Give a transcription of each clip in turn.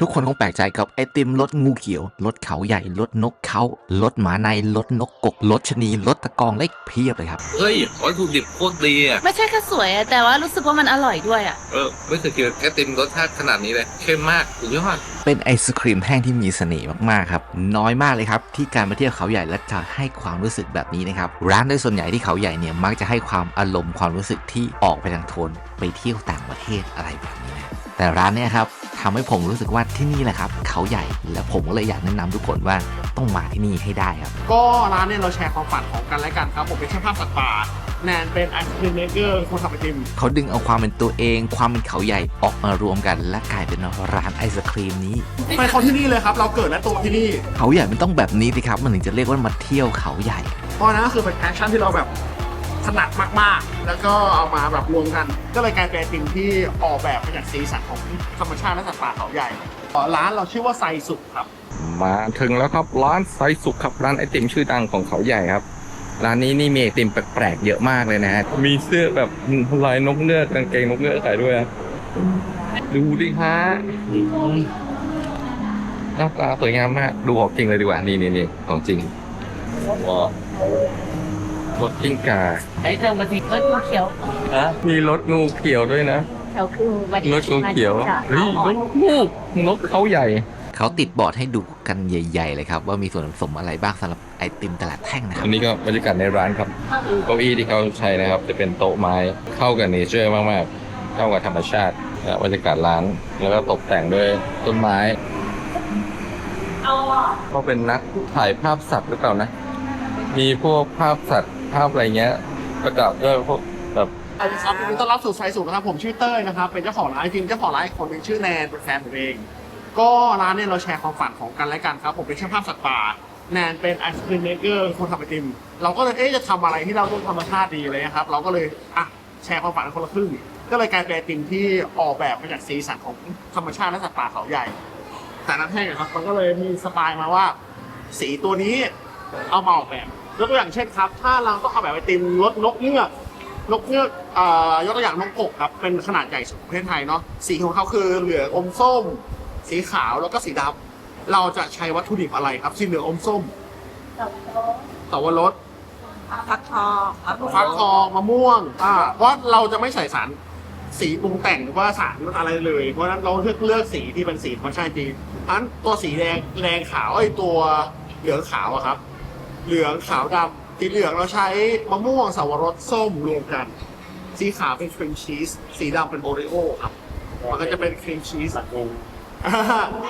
ทุกคนคงแปลกใจกับไอติมรสงูเขียวรสเขาใหญ่รสนกเขารสหมาในรสนกกกรสชะนีรสตะกองเล็กเพียบเลยครับเฮ้ยวัตถุดิบโคตรดีอะไม่ใช่แค่สวยอะแต่ว่ารู้สึกว่ามันอร่อยด้วยอะเออไม่เคยกินไอติมรสชาติขนาดนี้เลยเข้มมากสุดยอดเป็นไอศครีมแห้งที่มีเสน่ห์มากๆครับน้อยมากเลยครับที่การมาเที่ยวเขาใหญ่และจะให้ความรู้สึกแบบนี้นะครับร้านโดยส่วนใหญ่ที่เขาใหญ่เนี่ยมักจะให้ความอารมณ์ความรู้สึกที่ออกไปทางโทน ไปเที่ยวต่างประเทศอะไรแบบนี้นะแต่ร้านเนี่ยครับทำให้ผมรู้สึกว่าที่นี่แหละครับเขาใหญ่และผมก็เลยอยากแนะนำทุกคนว่าต้องมาที่นี่ให้ได้ครับ ก็ร้านเนี่ยเราแชร์ความฝันของกันและกันครับผมเป็นช่างภาพสัตว์ป่าแนนเป็นไอศครีมเมเกอร์คนทำไอติมเขาดึงเอาความเป็นตัวเอง ความเป็นเขาใหญ่ออกมารวมกัน และกลายเป็นร้านไอศครีมนี้เป็นคนที่นี่เลยครับ เราเกิดและโตที่นี่เขาใหญ่มันต้องแบบนี้สิครับ มันถึงจะเรียกว่ามาเที่ยวเขาใหญ่เพราะฉะนั้นก็คือเป็นแพชชั่นที่เราแบบถ นัดมากๆ แล้วก็เอามาแบบรวมกัน ก็เลยกลายเป็นไอติมที่ออกแบบมาจากสีสันของธรรมชาติและสัตว์ป่าเขาใหญ่ร้านเราชื่อว่าไซสุขครับ มาถึงแล้วครับร้านไซสุขครับร้านไอติมชื่อดังของเขาใหญ่ครับร้านนี้นี่มีไอติมแปลกๆเยอะมากเลยนะฮะมีเสื้อแบบลายนกเงือกกางเกงนกเงือกขายด้วยอะดูดิฮะหน้าตาสวยงามมาก ดูของจริงเลยดีกว่า นี่นี่นี่ของจริงว้าว รถกิ้งก่าไอ้เรื่องมาสิรถงูเขียวมีรถงูเขียวด้วยนะแถวคือวันรถงูเขียวเฮ้ยนกงูนกเขาใหญ่ เขาติดบอร์ดให้ดูกันใหญ่ ๆ เลยครับ ว่ามีส่วนผสมอะไรบ้างสำหรับไอติมตลาดแท่งนะครัอับนนี้ก็บรรยากาศในร้านครับเก้าอี้ที่เขาใช้นะครับ จะเป็นโต๊ะไม้เข้ากับเนเจอร์มากๆ เข้ากับธรรมชาติและบรรยากาศร้าน แล้วก็ตกแต่งด้วยต้นไม้ก็เป็นนักถ่ายภาพสัตว์หรือเปล่านะ มีพวกภาพสัตว์ ภาพอะไรเงี้ยประดับด้วยพวกแบบสวัสดีครับต้อนรับสู่ไซสุขนะครับผมชื่อเต้ยนะครับเป็นเจ้าของร้านจริงเจ้าของร้านอีกคนหนึ่งชื่อแนนเป็นแฟนผมเอง ก็ร้านเนี่ยเราแชร์ความฝันของกันและกันครับผมเป็นช่างภาพสัตว์ป่าแนนเป็นไอศครีมเมเกอร์คนทำไอติม เราก็เลยเอ๊ะจะทำอะไรที่เราต้องธรรมชาติดีเลยนะครับ เราก็เลยอะแชร์ความฝันคนละครึ่งก็เลยกลายเป็นไอติมที่ออกแบบมาจากสีสันของธรรมชาติและสัตว์ป่าเขาใหญ่ แต่นั้นแห้งอะครับมันก็เลยมีสไตล์มาว่า สีตัวนี้เอามาออกแบบ ยกตัวอย่างเช่นครับ ถ้าเราต้องเอาแบบไอติมรสนกเงือกนกเงือกเอ่อยกตัวอย่างนกกกครับเป็นขนาดใหญ่สุดของประเทศไทยเนาะสีของเขาคือเหลืองอมส้ม สีขาวแล้วก็สีดำเราจะใช้วัตถุดิบอะไรครับสีเหลืองอมส้มแต่ว่ารสฟักทองครับฟักทองมะม่วงอ่าเพราะเราจะไม่ใส่สารสีปรุงแต่งหรือว่าสารอะไรเลย เพราะฉะนั้นเราเลือกเลือกสีที่เป็นสีธรรมชาติจริงอันตัวสีแดงแดงขาวไอ้ตัวเหลืองขาวอะครับ เหลืองขาวดำสีเหลืองเราใช้มะม่วงสาวรสส้มรวมกัน สีขาวเป็นครีมชีส สีดำเป็นโอริโอครับ มันก็จะเป็นครีมชีส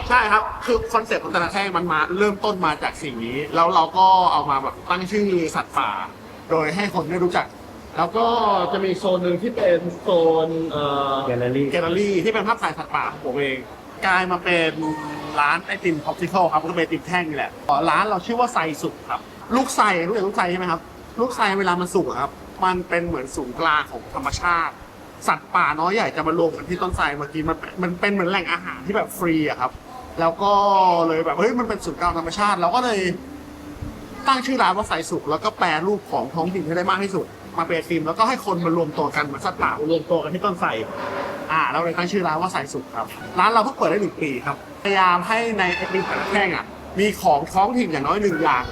ใช่ครับ คือคอนเซ็ปต์ของแต่ละแท่งมันมาเริ่มต้นมาจากสิ่งนี้ แล้วเราก็เอามาแบบตั้งชื่อสัตว์ป่า โดยให้คนได้รู้จัก แล้วก็จะมีโซนหนึ่งที่เป็นโซนเอ่อแกลเลอรี่แกลเลอรี่ที่เป็นภาพถ่ายสัตว์ป่าของผมเอง กลายมาเป็นร้านไอติมพ็อกซิเคิลครับก็เป็นไอติมแท่งนี่แหละร้านเราชื่อว่าไซสุกครับ ลูกไซรู้จักลูกไซใช่ไหมครับ ลูกไซเวลามันสุกอะครับ มันเป็นเหมือนศูนย์กลางของธรรมชาติ สัตว์ป่าน้อยใหญ่จะมารวมกันที่ต้นไทรเมื่อกี้มันมันเป็นเหมือนแหล่งอาหารที่แบบฟรีอะครับ แล้วก็เลยแบบเฮ้ยมันเป็นศูนย์กลางธรรมชาติเราก็เลยตั้งชื่อร้านว่าไซสุกแล้วก็แปลรูปของท้องถิ่นให้ได้มากที่สุด มาเป็นไอติมแล้วก็ให้คนมารวมตัวกันเหมือนสัตว์ป่ามารวมตัวกันที่ต้นไทรอ่าเราเลยตั้งชื่อร้านว่าไซสุกครับร้านเราเพิ่งเปิดได้หนึ่งปีครับพยายามให้ในไอติมแต่ละแท่งอะมีของท้องถิ่นอย่างน้อยหนึ่งอย่าง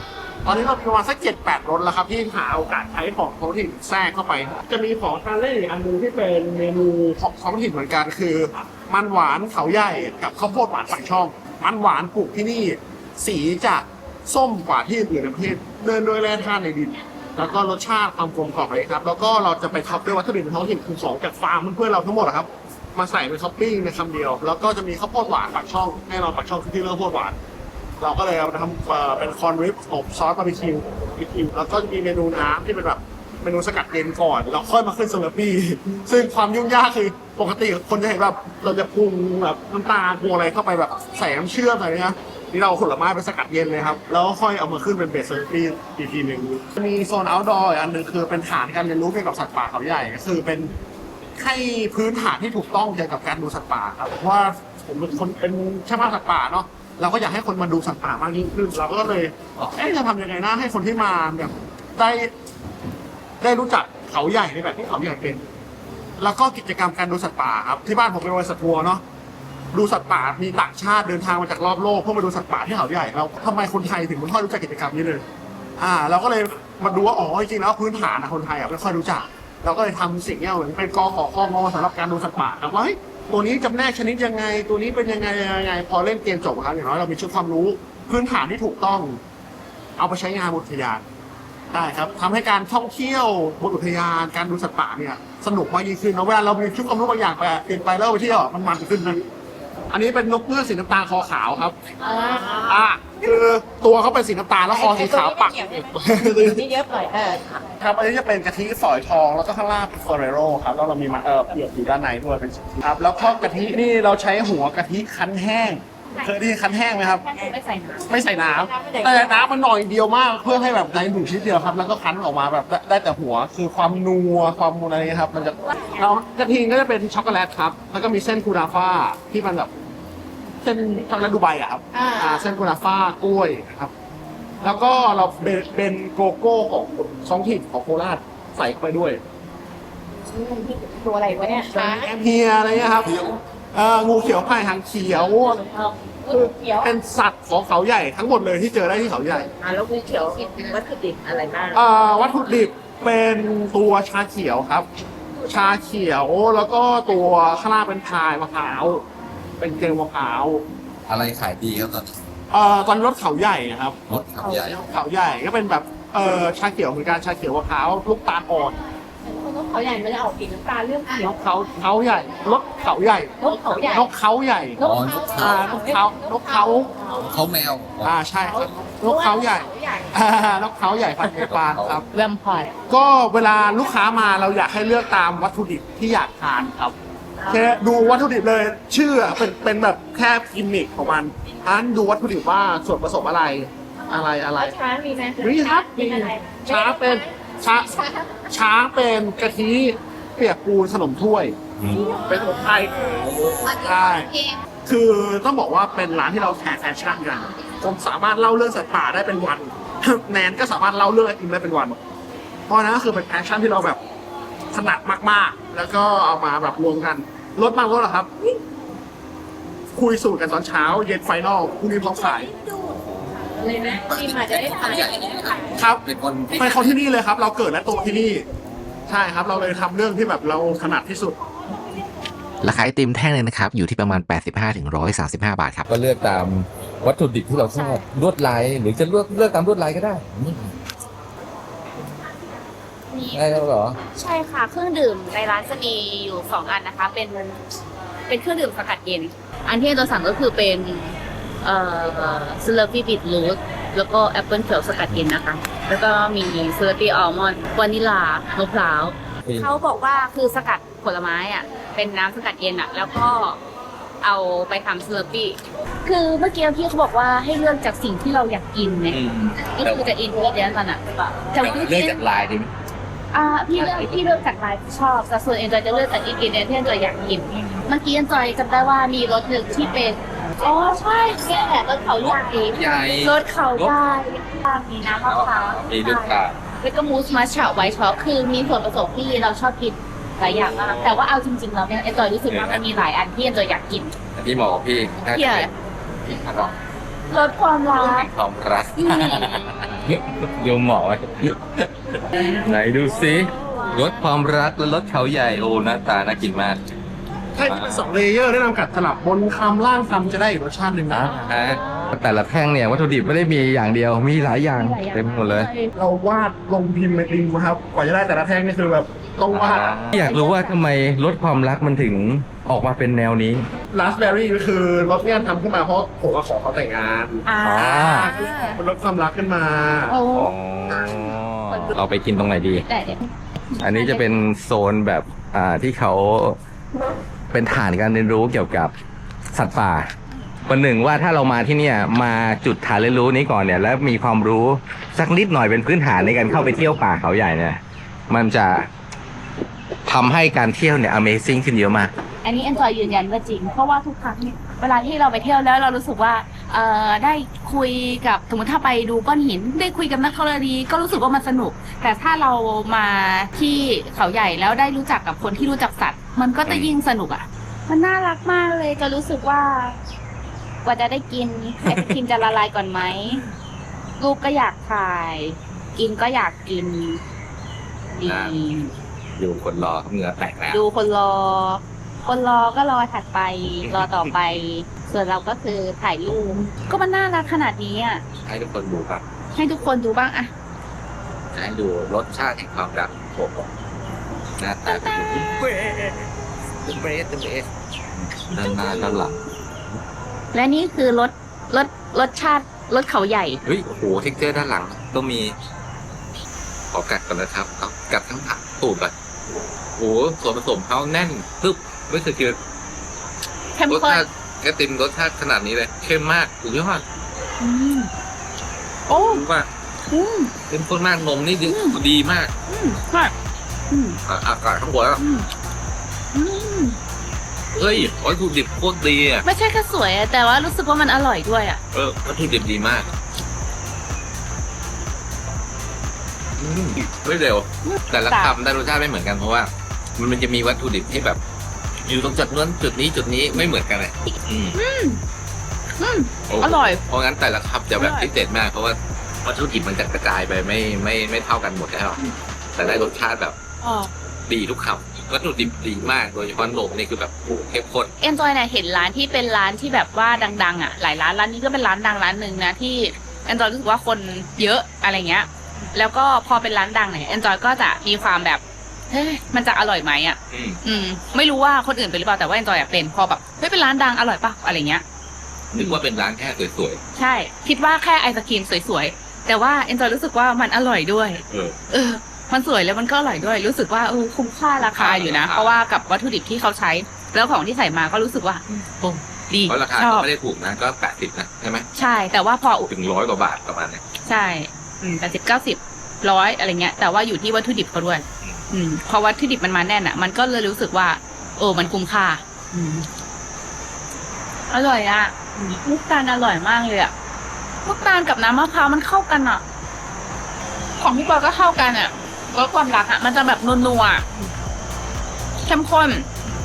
ตอนนี้เรามีประมาณสักเจ็ดแปดรสแล้วครับที่หาโอกาสใช้ของท้องถิ่นแทรกเข้าไป จะมีของทานเล่นอีกอันหนึงที่เป็นเมนูของท้องถิ่นเหมือนกันคือ มันหวานเขาใหญ่กับข้าวโพดหวานฝั่งช่อง มันหวานปลูกที่นี่ สีจะส้มกว่าที่อื่นในประเทศเดินโดยแร่ธาตุในดิน แล้วก็รสชาติความกลมกล่อมเลยครับ แล้วก็เราจะไปท็อปด้วยวัตถุดิบท้องถิ่นคือของจากฟาร์มเพื่อนๆเราทั้งหมดอะครับ มาใส่เป็นท็อปปิ้งในคำเดียว แล้วก็จะมีข้าวโพดหวานปากช่องแน่นอนปากช่องคือที่เลือกข้าวโพดหวาน เราก็เลยเอามาทำเอ่อเป็นคอนริปอบซอสบาร์บีคิวบาร์บีคิวแล้วก็จะมีเมนูน้ำที่เป็นแบบเมนูสกัดเย็นก่อนแล้วค่อยมาขึ้นสลัดปี้ ซึ่งความยุ่งยากคือปกติคนจะเห็นแบบเราจะปรุงแบบน้ำตาลปรุงอะไรเข้าไปแบบใส่น้ำเชื่อมอะไรเนี้ยนี่เราผลไม้ไปสกัดเย็นเลยครับ แล้วค่อยเอามาขึ้นเป็นเบสสลัดปี้อีกทีหนึ่งมีโซน outdoor อันหนึ่งคือเป็นฐานการเรียนรู้เกี่ยวกับสัตว์ป่าเขาใหญ่ก็คือเป็นให้พื้นฐานที่ถูกต้องเกี่ยวกับการดูสัตว์ป่าครับเพราะว่าผมเป็นคนเป็นช่างภาพสัตว์ป่าเนาะ เราก็อยากให้คนมาดูสัตว์ป่ามากยิ่งขึ้น เราก็เลยเอ๊ะจะทำยังไงนะให้คนที่มาแบบได้ได้รู้จักเขาใหญ่ในแบบที่เขาใหญ่เป็น แล้วก็กิจกรรมการดูสัตว์ป่าครับที่บ้านผมเป็นบริษัททัวร์เนาะดูสัตว์ป่ามีต่างชาติเดินทางมาจากรอบโลกเพื่อมาดูสัตว์ป่าที่เขาใหญ่เราทำไมคนไทยถึงไม่ค่อยรู้จักกิจกรรมนี้เลย อ่า เราก็เลยมาดูว่าอ๋อจริงๆแล้วพื้นฐานอะคนไทยอะไม่ค่อยรู้จัก เราก็เลยทำสิ่งเนี้ยเหมือนเป็นกอขอข้องอสำหรับการดูสัตว์ป่าแล้วว่าเฮ้ย ตัวนี้จำแนกชนิดยังไง ตัวนี้เป็นยังไงยังไง พอเล่นเกมจบอะครับอย่างน้อยเรามีชุดความรู้ พื้นฐานที่ถูกต้อง เอาไปใช้งานบนอุทยานได้ครับทำให้การท่องเที่ยวบนอุทยานการดูสัตว์ป่าเนี่ยสนุกมากยิ่งขึ้นเนอะเวลาเรามีชุดความรู้บางอย่างไปเปลี่ยนไปแล้วไปเที่ยวอะมันมันขึ้นนะอันนี้เป็นนกเงือกสีน้ำตาลคอขาวครับอ่า คือตัวเขาเป็นสีน้ำตาลแล้วคอสีขาวปักนี่เยอะหน่อยเออครับอันนี้จะเป็นกะทิฝอยทองแล้วก็ข้างล่างเป็นเฟอร์เรโรครับแล้วเรามีมาเออเปียกอยู่ด้านในด้วยเป็นสีครับแล้วก็กะทินี่เราใช้หัวกะทิคั้นแห้งเคยได้ยินคั้นแห้งไหมครับไม่ใส่น้ไม่ใส่น้ำแต่น้ำมันหน่อยเดียวมากเพื่อให้แบบในหนึ่งชิ้นเดียวครับ แล้วก็คั้นออกมาแบบได้ได้แต่หัวคือความนัวความมูนอะไรครับ มันจะเรากะทิก็จะเป็นช็อกโกแลตครับ แล้วก็มีเส้นคูนาฟ่าที่มันแบบ เส้นช็อกโกแลตดูไบอะครับอ่า อ่าเส้นคูนาฟ่ากล้วยนะครับ แล้วก็เราเป็นเป็นโกโก้ของท้องถิ่นของโคราชใส่เข้าไปด้วยตัวอะไรวะเนี่ยเป็นแอมเฮียอะไรเงี้ยครับเอ่องูเขียวพายหางเขียวคือเขียวเป็นสัตว์ของเขาใหญ่ทั้งหมดเลยที่เจอได้ที่เขาใหญ่ อ่าแล้วงูเขียวมีวัตถุดิบอะไรบ้าง เอ่อวัตถุดิบเป็นตัวชาเขียวครับ ชาเขียวแล้วก็ตัวข้างล่างเป็นพายมะพร้าว เป็นเจลมะพร้าวอะไรขายดีครับตอนนี้เอ่อตอนนรถเขาใหญ่นะครับรถขับใหญ่เขาใหญ่ก็เป็นแบบเอ่อชาเขียวเหมือนกันชาเขียวมะพร้าวลูกตาลอ่อนนกเขาใหญ่มันจะออกสีน้ำตาลเรื่องเขียนวกเขาเขาใหญ่รถเขาใหญ่นกเขาใหญ่นกเขาใหญ่อ๋อนกอ่าเขานกเขานกเขาเขาแมวอ่าใช่ครับนกเขาใหญ่อ่านกเขาใหญ่พันธุ์เนปาลครับแวมไพร์ก็เวลาลูกค้ามาเราอยากให้เลือกตามวัตถุดิบที่อยากทานครับ แค่ดูวัตถุดิบเลยชื่อเป็นเป็นแบบแค่กิมมิคของมันอันดูวัตถุดิบว่าส่วนผสมอะไรอะไรอะไร ช้ามีไหมมีครับมีช้าเป็นช้าช้าเป็นกะทิเปียกปูนขนมถ้วย เป็นขนมไทย ใช่ คือต้องบอกว่าเป็นร้านที่เราแข่แฟชั่นกันผมสามารถเล่าเรื่องสัตว์ป่าได้เป็นวัน แนนก็สามารถเล่าเรื่องไอติมได้เป็นวัน เพราะฉะนั้นก็คือเป็นแพชชั่นที่เราแบบ ถนัดมากๆ แล้วก็เอามาแบบรวมกันลดบางลดเหรอครับ คุยสูตรกันตอนเช้า เย็นไฟนอลพรุ่งนี้พร้อมขาย เลยนะทีมอาจจะได้ทานครับเป็นคนที่เป็นคนที่นี่เลยครับ เราเกิดและโตที่นี่ ใช่ครับ เราเลยทำเรื่องที่แบบเราถนัดที่สุด ราคาไอติมแท่งเลยนะครับ อยู่ที่ประมาณ 85ถึง135 บาทครับ ก็เลือกตามวัตถุดิบที่เราชอบลวดลายหรือจะเลือกเลือกตามลวดลายก็ได้ ได้แล้วเหรอ ใช่ค่ะ เครื่องดื่มในร้านจะมีอยู่สองอันนะคะ เป็นเป็นเครื่องดื่มสกัดเย็น อันที่เราสั่งก็คือเป็นเอ่อสเลอร์ปี้บิทรูทแล้วก็แอปเปิลเขียวสกัดเย็นนะคะ แล้วก็มีสเลอร์ปี้อัลมอนด์วานิลามะพร้าวอืม เขาบอกว่าคือสกัดผลไม้อะเป็นน้ำสกัดเย็นอะ แล้วก็เอาไปทำสเลอร์ปี้คือเมื่อกี้พี่เขาบอกว่าให้เลือกจากสิ่งที่เราอยากกินเนี่ยก็คือจะอินเดียนตอนน่ะแต่ว่าเลือกจากลายดีไหม อ่าพี่เลือกพี่เลือกจากลายที่ชอบแต่ส่วนเอ็นจอยจะเลือกจากอินกิเดียนที่เอ็นจอยอยากกินเมื่อกี้เอ็นจอยจำได้ว่ามีรถหนึ่งที่เป็นอ๋อใช่แก่รถเขาใหญ่ใหญ่รถเขาใหญ่มีน้ำมะพร้าวมีลูกตาลแล้วก็มูสมัชฉะไวท์ช็อกคือมีส่วนผสมที่เราชอบกินหลายอย่างมากแต่ว่าเอาจริงๆแล้วเนี่ยเอ็นจอยรู้สึกว่ามันมีหลายอันที่เอ็นจอยอยากกินพี่หมอพี่น่าพี่จะอะไรเป็นพี่คาร์ ลรถความรักความรักอืมดูหมอไว้ไหนดูซิรสความรักและรสเขาใหญ่โอ้หน้าตาน่ากินมากใช่ที่เป็นสองเลเยอร์ได้นำกัดสลับบนคำล่างคำจะได้อีกรสชาติหนึ่งนะฮะแต่ละแท่งเนี่ยวัตถุดิบไม่ได้มีอย่างเดียวมีหลายอย่างเต็มหมดเลย เราวาดลงพิมพ์ในดินนะครับกว่าจะได้แต่ละแท่งนี่คือแบบต้องวาดอยากรู้ว่าทำไมรสความรักมันถึง ออกมาเป็นแนวนี้ลาสเบอร์รี่ก็คือรถเนี่ยทำขึ้นมาเพราะผมกับขอเขาแต่งงานอ่า มันลดความรักขึ้นมา โอ้เราไปกินตรงไหนดี แต่เดี๋ยวอันนี้จะเป็นโซนแบบอ่าที่เขาเป็นฐานการเรียนรู้เกี่ยวกับสัตว์ป่าวันหนึ่งว่าถ้าเรามาที่เนี่ยมาจุดฐานเรียนรู้นี้ก่อนเนี่ยแล้วมีความรู้สักนิดหน่อยเป็นพื้นฐานในการเข้าไปเที่ยวป่าเขาใหญ่เนี่ยมันจะ ทำให้การเที่ยวเนี่ย Amazing ขึ้นเยอะมาก อันนี้เอ็นจอยยืนยันว่าจริง เพราะว่าทุกครั้งเนี่ยเวลาที่เราไปเที่ยวแล้วเรารู้สึกว่าเอ่อได้คุยกับสมมติถ้าไปดูก้อนหิน ได้คุยกับนักธรณีก็รู้สึกว่ามันสนุก แต่ถ้าเรามาที่เขาใหญ่แล้วได้รู้จักกับคนที่รู้จักสัตว์ มันก็จะยิ่งสนุกอะ มันน่ารักมากเลยจะรู้สึกว่า กว่าจะได้กินไอศครีมจะละลายก่อนไหมรูปก็อยากถ่าย กินก็อยากกินดี อยู่คนรอเขาเหงื่อแตกแล้วดูคนรอ คนรอก็รอถัดไป รอต่อไป ส่วนเราก็คือถ่ายรูปก็มันน่ารักขนาดนี้อะให้ทุกคนดูครับให้ทุกคนดูบ้างอะให้ดูรสชาติแห่งความรักผมหน้าตาเป็นอย่างนี้เบสเบสเบสด้านหน้าด้านหลังและนี่คือรสรสรสชาติรสเขาใหญ่เฮ้ยโอ้โหเท็กเจอร์ด้านหลังต้องมีขอกัดก่อนนะครับเอากัดทั้งผักตูดก่อน โอ้โหส่วนผสมเขาแน่นปึ๊บไม่เคยกินเข้มรสข้นชาติแกติมรสชาติขนาดนี้เลยเข้มมากสุดยอดอืมโอ้รู้ป่ะอืม เข้มข้นมากนมนี่ดีอืม ดีมากอืมใช่อืมอะอากาศข้างบนแล้วอืมอืมเฮ้ยวัตถุดิบโคตรดีอะไม่ใช่แค่สวยอะแต่ว่ารู้สึกว่ามันอร่อยด้วยอะเออวัตถุดิบดีมาก อืมไม่เร็ว แต่ละจ้ะคำได้รสชาติไม่เหมือนกันเพราะว่ามันมันจะมีวัตถุดิบที่แบบ อยู่ตรงจุดนั้นจุดนี้จุดนี้ไม่เหมือนกันเลยอืมอืมโอร่อย เพราะงั้นแต่ละคำจะแบบอร่อยพิเศษมากเพราะว่าวัตถุดิบมันจะกระจายไปไม่ไม่ไม่เท่ากันหมดแล้วแต่ได้รสชาติแบบอ๋อดีทุกคำวัตถุดิบดีมากโดยเฉพาะนมนี่คือแบบเข้มข้นเอ็นจอยเนี่ยเห็นร้านที่เป็นร้านที่แบบว่าดัง ๆ อะ หลายร้านร้านนี้ก็เป็นร้านดังร้านหนึ่งนะที่เอ็นจอยรู้สึกว่าคนเยอะอะไรเงี้ย แล้วก็พอเป็นร้านดังเนี่ยเอ็นจอยก็จะมีความแบบเฮ้ยมันจะอร่อยไหมอะ อืมอืม ไม่รู้ว่าคนอื่นเป็นหรือเปล่าแต่ว่าเอ็นจอยอยากเป็นพอแบบเฮ้ยเป็นร้านดังอร่อยปะอะไรเงี้ย นึกว่าเป็นร้านแค่สวยใช่ คิดว่าแค่ไอศครีมสวยๆ แต่ว่าเอ็นจอยรู้สึกว่ามันอร่อยด้วย ๆ เออ เออ มันสวยแล้วมันก็อร่อยด้วย รู้สึกว่าเออคุ้มค่าราคาอยู่นะราคาเพราะว่ากับวัตถุดิบที่เขาใช้ แล้วของที่ใส่มาก็รู้สึกว่าโอ้ดีเพราะราคาชอก็บไม่ได้ถูกนะ ก็แปดสิบนะ ใช่ไหม ใช่ แต่ว่าพอถึงร้อยกว่าบาทประมาณเนี้ยใช่อืม แปดสิบเก้าสิบร้อยอะไรเงี้ย แต่ว่าอยู่ที่วัตถุดิบเขาด้วย อืมอืมพอวัตถุดิบมันมาแน่นอะ มันก็เลยรู้สึกว่าโอ้มันคุ้มค่า อืมอร่อยอะอืมลูกตาลอร่อยมากเลยอะลูกตาลกับน้ำมะพร้าวมันเข้ากันอะ ของพี่ปอยก็เข้ากันอะรสความรักอะ มันจะแบบนัวๆอะเข้มข้น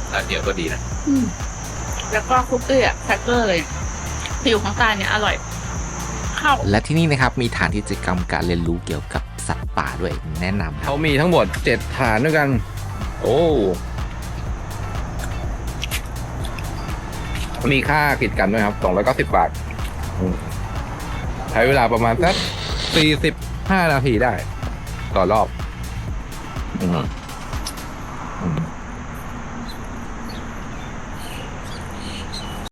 แล้วเดี๋ยวก็ดีนะอืมแล้วก็คุกกี้อะแครกเกอร์เลยผิวของตาลเนี่ยอร่อยเข้า และที่นี่นะครับมีฐานกิจกรรมการเรียนรู้เกี่ยวกับสัตว์ป่าด้วยแนะนำครับเขามีทั้งหมดเจ็ดฐานด้วยกัน โอ้มีค่ากิจกรรมด้วยครับสองร้อยเก้าสิบบาทอืมใช้เวลาประมาณสักสี่สิบห้านาทีได้ ต่อรอบ อืม